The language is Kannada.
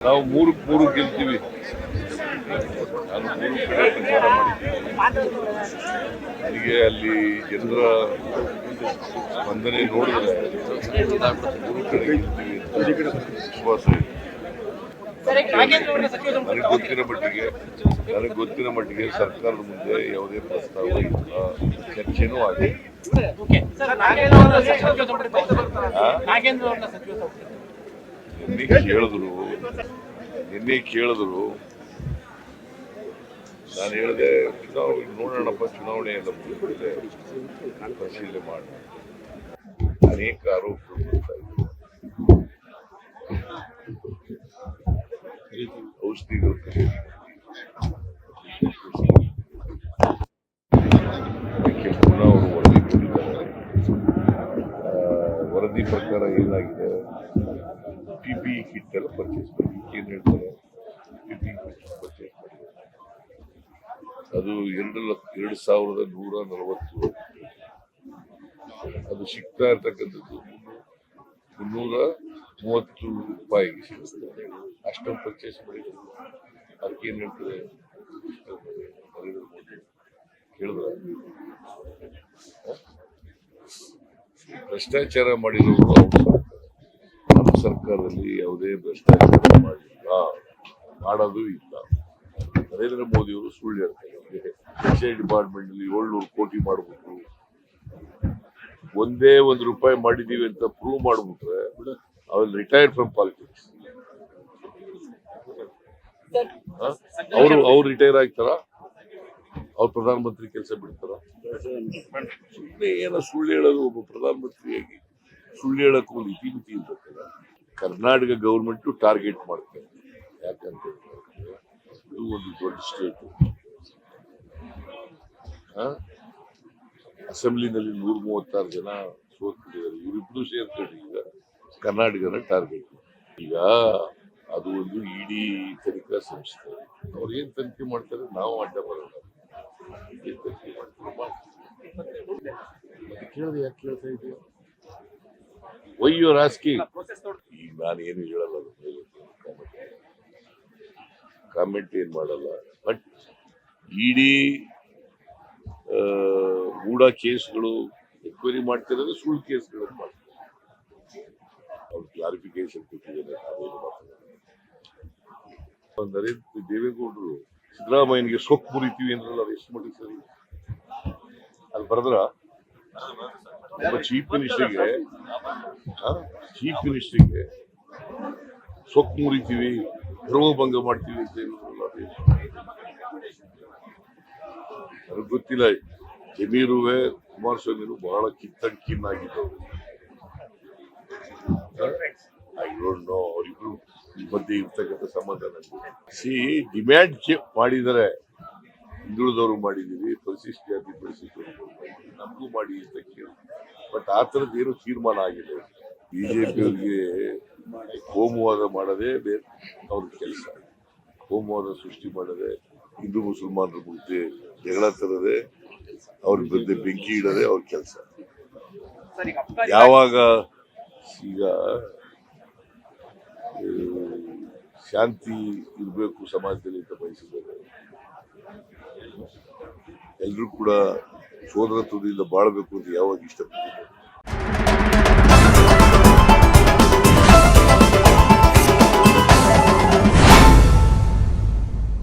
ನಾವು ಮೂರು ಮೂರು ಗೆಲ್ತೀವಿ ನಾನು ಮೂರು ಕಡೆ ಪ್ರಚಾರ ಮಾಡಿದ್ದೀನಿ ನನಗೆ ಅಲ್ಲಿ ಜನರ ಸ್ಪಂದನೆ ನೋಡಿದ್ರೆ ಮೂರು ಕಡೆ ಗೆಲ್ತೀವಿ ವಿಶ್ವಾಸ ನನಗೆ ಗೊತ್ತಿರೋ ಮಟ್ಟಿಗೆ ನನಗೆ ಗೊತ್ತಿರೋ ಮಟ್ಟಿಗೆ ಸರ್ಕಾರದ ಮುಂದೆ ಯಾವುದೇ ಪ್ರಸ್ತಾವ ಇಲ್ಲ. ಚರ್ಚೆನೂ ಆಗಿದೆ. ನಿನ್ನೆ ಕೇಳಿದ್ರು. ನಿನ್ನೆ ಕೇಳಿದ್ರು. ನಾನು ಹೇಳಿದೆ, ಚುನಾವಣೆ, ನೋಡೋಣಪ್ಪ, ಚುನಾವಣೆ ಎಲ್ಲ ಮುಗಿದ್ಮೇಲೆ ಪರಿಶೀಲನೆ ಮಾಡಿ ಅನೇಕ ಆರೋಪಗಳು ಬರ್ತಾ ಇದ್ವು. ಔಷಧಿಗಳು ವರದಿ ಪ್ರಕಾರ ಏನಾಗಿದೆ? ಪಿ ಪಿ ಕಿಟ್ ಎಲ್ಲ ಪರ್ಚೇಸ್ ಮಾಡಿ, ಏನು ಹೇಳ್ತಾರೆ? ಪಿ ಪಿ ಪರ್ಚೇಸ್ ಮಾಡಿ. ಅದು ಎರಡು ಲಕ್ಷ, ಎರಡು ಸಾವಿರದ ನೂರ ನಲವತ್ತು ಅದು ಸಿಗ್ತಾ ಇರ್ತಕ್ಕಂಥದ್ದು ಮುನ್ನೂರ ಮೂವತ್ತು ರೂಪಾಯಿಗೆ ಸಿಗುತ್ತೆ. ಅಷ್ಟೊಂದು ಪರ್ಚೇಸ್ ಮಾಡಿ. ಅದಕ್ಕೆ ಏನು ಹೇಳ್ತಾರೆ? ನರೇಂದ್ರ ಮೋದಿ ಕೇಳಿದ್ರ? ಭ್ರಷ್ಟಾಚಾರ ಮಾಡಿರೋರು ಅವ್ರ. ಸರ್ಕಾರದಲ್ಲಿ ಯಾವುದೇ ಭ್ರಷ್ಟಾಚಾರ ಮಾಡಿಲ್ಲ, ಮಾಡೋದು ಇಲ್ಲ. ನರೇಂದ್ರ ಮೋದಿ ಅವರು ಸುಳ್ಳು ಹೇಳ್ತಾರೆ ಎಕ್ಸೈಸ್ ಡಿಪಾರ್ಟ್ಮೆಂಟ್ ಅಲ್ಲಿ ಏಳ್ನೂರು ಕೋಟಿ ಮಾಡ್ಬಿಟ್ರು. ಒಂದೇ ಒಂದು ರೂಪಾಯಿ ಮಾಡಿದೀವಿ ಅಂತ ಪ್ರೂವ್ ಮಾಡ್ಬಿಟ್ರೆ ಅವ್ರು ರಿಟೈರ್ಡ್ ಫ್ರಮ್ ಪಾಲಿಟಿಕ್ಸ್ ಅವರು, ಅವ್ರು ರಿಟೈರ್ ಆಗ್ತಾರ? ಅವ್ರು ಪ್ರಧಾನಮಂತ್ರಿ ಕೆಲಸ ಬಿಡ್ತಾರ? ಸುಮ್ಮನೆ ಏನೋ ಸುಳ್ಳು ಹೇಳೋದು ಒಬ್ಬ ಪ್ರಧಾನಮಂತ್ರಿಯಾಗಿ. ಸುಳ್ಳು ಹೇಳಕ್ಕೆ ಒಂದು ಇತಿಮಿತಿ ಇರ್ತಕ್ಕಲ್ಲ ಕರ್ನಾಟಕ ಗೌರ್ಮೆಂಟು ಟಾರ್ಗೆಟ್ ಮಾಡ್ತಾರೆ ಯಾಕಂತ ಇದು ಒಂದು ದೊಡ್ಡ ಸ್ಟೇಟ್ ಅಸೆಂಬ್ಲಿನಲ್ಲಿ ನೂರ ಮೂವತ್ತಾರು ಜನ ಸೋತ್ಬಿಟ್ಟಿದ್ದಾರೆ. ಇವರಿಬ್ರು ಸೇರ್ತಾರೆ ಈಗ. ಕರ್ನಾಟಕನ ಟಾರ್ಗೆಟ್ ಈಗ ಅದು ಒಂದು ಇಡೀ ತನಿಖಾ ಸಂಸ್ಥೆ. ಅವ್ರು ಏನ್ ತನಿಖೆ ಮಾಡ್ತಾರೆ? ನಾವು ಅಡ್ಡ ಬರೋಣ. ತನಿಖೆ ಮಾಡ್ತಾರೆ? ಕೇಳಿದೆ ಯಾಕೆ ಕೇಳ್ತಾ ಇದೆಯಾ? ವೈ ರಾಜಕೀಯ ಆಸ್ಕಿಂಗ್ ಈಗ ನಾನು ಏನು ಹೇಳಲ್ಲ ಕಾಮೆಂಟ್ ಏನ್ ಮಾಡಲ್ಲ. ಬಟ್ ಇಡೀ ಗೂಢ ಕೇಸ್ಗಳು ಎನ್ಕ್ವೈರಿ ಮಾಡ್ತಿರೋದು ಸುಳ್ಳು ಕೇಸ್ಗಳನ್ನು ಮಾಡ್ತಾರೆ ಅವ್ರು ಕ್ಲಾರಿಫಿಕೇಶನ್ ಕೊಟ್ಟಿದ್ದಾರೆ. ನರೇಂದ್ರ ದೇವೇಗೌಡರು ಸಿದ್ದರಾಮಯ್ಯನಿಗೆ ಸೊಕ್ಕು ಮುರಿತೀವಿ ಅಂದ್ರಲ್ಲ ಅದು ಎಷ್ಟು ಮಟ್ಟಿಗೆ ಸರಿ? ಅಲ್ಲಿ ಬರೆದ್ರ? ಒಬ್ಬ ಚೀಫ್ ಮಿನಿಸ್ಟರ್ಗೆ ಚೀಫ್ ಮಿನಿಸ್ಟರ್ಗೆ ಸೊಕ್ಕು ಮುರಿತೀವಿ ಗರ್ವಭಂಗ ಮಾಡ್ತೀವಿ ಅಂತ? ನನಗೆ ಗೊತ್ತಿಲ್ಲ ಜಮೀರುವೆ ಕುಮಾರಸ್ವಾಮಿರು ಬಹಳ ಕಿತ್ತಡ್ ಕಿನ್ನಾಗಿದ್ದವರು ಐ ಡೋಂಟ್ ನೋ ಅವರಿಬ್ರು ಈ ಮಧ್ಯೆ ಇರ್ತಕ್ಕಂಥ ಸಂಬಂಧ ನನಗೆ ಸಿ ಡಿಮ್ಯಾಂಡ್ ಮಾಡಿದರೆ ಹಿಂದುಳಿದವರು ಮಾಡಿದ್ದೀವಿ, ಪರಿಶಿಷ್ಟ ಜಾತಿ ಪರಿಶಿಷ್ಟವರು ನಮಗೂ ಮಾಡಿ ಅಂತ ಕೇಳಿ. ಬಟ್ ಆ ಥರದ್ದು ಏನು ತೀರ್ಮಾನ ಆಗಿದೆ. ಬಿಜೆಪಿಯವರಿಗೆ ಕೋಮುವಾದ ಮಾಡದೇ ಬೇರೆ ಅವ್ರ ಕೆಲಸ. ಕೋಮುವಾದ ಸೃಷ್ಟಿ ಮಾಡದೆ ಹಿಂದೂ ಮುಸಲ್ಮಾನರ ಮುಂದೆ ಜಗಳ ತರದೆ ಅವ್ರ ಬಂದೆ ಬೆಂಕಿ ಇಡದೆ ಅವ್ರ ಕೆಲಸ. ಯಾವಾಗ ಈಗ ಶಾಂತಿ ಇರಬೇಕು ಸಮಾಜದಲ್ಲಿ ಅಂತ ಬಯಸಿದ್ದಾರೆ. ಎಲ್ಲರೂ ಕೂಡ ಸೋದರ ಸೋದರತ್ವದಿಂದ ಬಾಳಬೇಕು ಅಂತ ಯಾವಾಗ ಇಷ್ಟಪಟ್ಟಿದ್ದಾರೆ